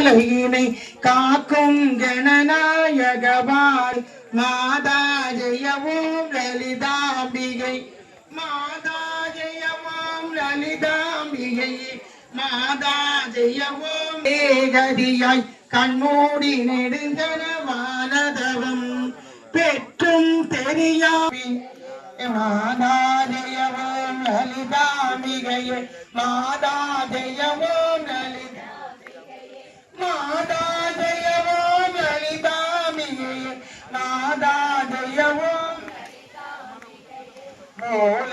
மாலையினை காக்கும் கணநாயகவாய் மாதா ஜெயவோம் லலிதாம்பிகை. மாதா ஜெயவோம் லலிதாம்பிகை. மாதா ஜெயவோம் ஏகதியாய். கண்மூடி நெடுஞ்சனவானதவம் பெற்றும் தெரியாமி. மாதா ஜெயவோம் லலிதாம்பிகையே. மாதா ஜெயவோம் லலிதா மாதா ஜெயவோம் லலிதாம்பிகையே மாதா ஜெயவோம் மூல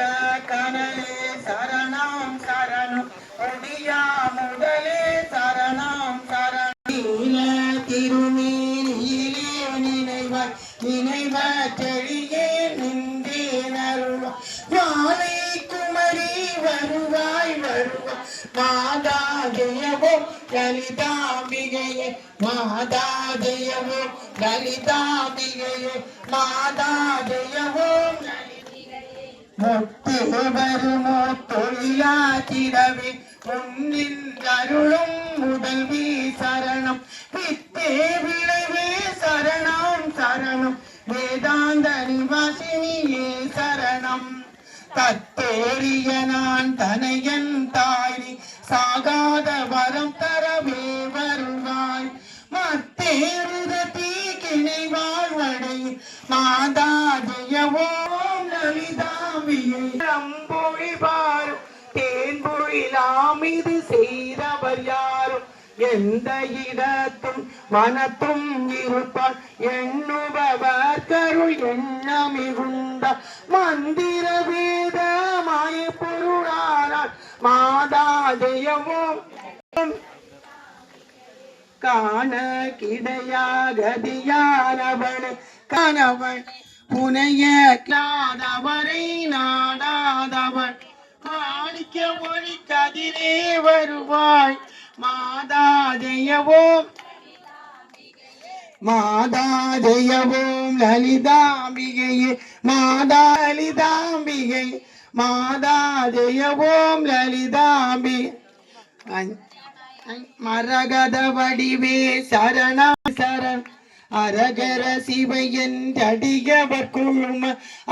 கனலே சரணம் சரணம் ஒடியா முதலே சரணம் சரணம் நீல நினைவாய் நினைவ செழிய மாதா ஜெயவோ லலிதாம்பிகையே மாதா ஜெயவோ லலிதாம்பிகையே மாதா ஜெயவோ முத்து வருமோ தொழிலாச்சிடவே பொன்னின் அருளும் முதல்வி சரணம். வித்தே விளைவே சரணம் சரணம். வேதாந்த நிவாசினியே சரணம். தத்தேறிய நான் தனையன் தாய் சாகாத வரம் தரவே வருவாய் மத்தேறுத தீக்கிணை வாழ்வடை மாதா ஓம் லலிதாம்பியை அம்பொழி பாரும் தேன்பொழிலாம் இது செய்தவர் யாரும். எந்த இடத்தும் மனத்தும் இருப்பார் எண்ணுபவர் கருள் எண்ண மிகுந்த மந்திர வேத மாய மாதா ஜெயவோம் காண கிடையாகதியானவன் கணவன் புனைய கிளாதவரை நாடாதவன். மாணிக்க மொழி கதிரே வருவாய் மாதா ஜெயவோம் மாதா ஜெயவோம் லலிதாம்பிகையே மாதா லலிதாம்பிகை மாதா ஜெயவோம் லலிதாம்பி மரகத வடிவே சரணா சரண் அரகர சிவையன் அடியவர் குழும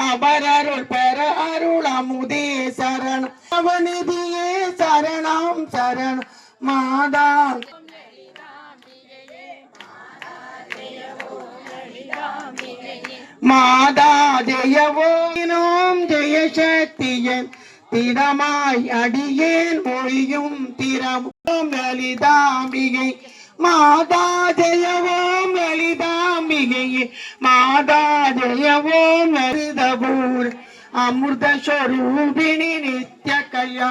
அபரருள் பெற அருள் அமுதே சரணம். அவனிதியே சரணாம் சரணம். மாதா மாதா ஜெயவோம் ஜெயசக்தியன் திடமாய் அடியேன் மொழியும் திறமும். லலிதாம்பிகை மாதா ஜெயவோம் லலிதாம்பிகையே மாதா ஜெயவோம் லலிதபூர் அமிர்த ஸ்வரூபிணி நித்ய கையா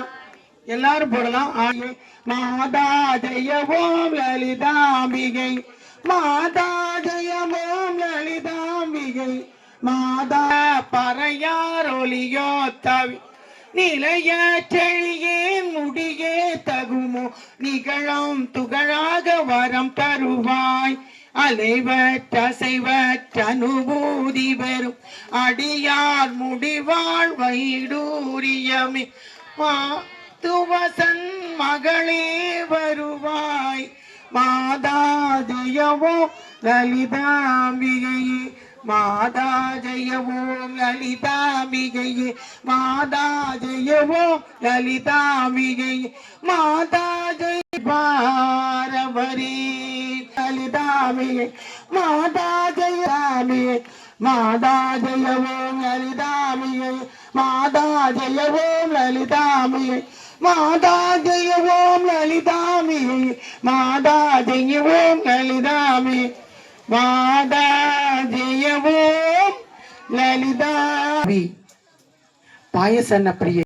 எல்லாரும் போடலாம். ஆயே. மாதா ஜெயவோம் லலிதாம்பிகை மாதா ஜெயவோம் லலிதாம்பிகை மாதா பறையார் ஒலியோ தவி நிலைய செழியேன் முடியே தகுமோ? நிகழும் துகழாக வரம் தருவாய். அலைவற்ற அசைவற்ற அனுபூதி பெறும். அடியார் முடிவாள் வைடூரியமே துவசன் மகளே வருவாய். மாதா ஜெயவோ லலிதாம்பிகையே மாதா ஜெயவோம் லலிதாம்பிகையே மாதா ஜெயவோம் லலிதாம்பிகையே மாதா ஜெய பாரவரி லலிதாம்பிகை மாதா ஜெயராமியை மாதா ஜெயவோம் லலிதாம்பிகை மாதா ஜெயவோம் லலிதாம்பிகை மாதா ஜெயவோம் லலிதாம்பிகை மாதா ஜெயவோம் லலிதாம்பிகை மாதா ஜெயவோம் லலிதா ಪಾಯಸನ ಪ್ರಿಯ.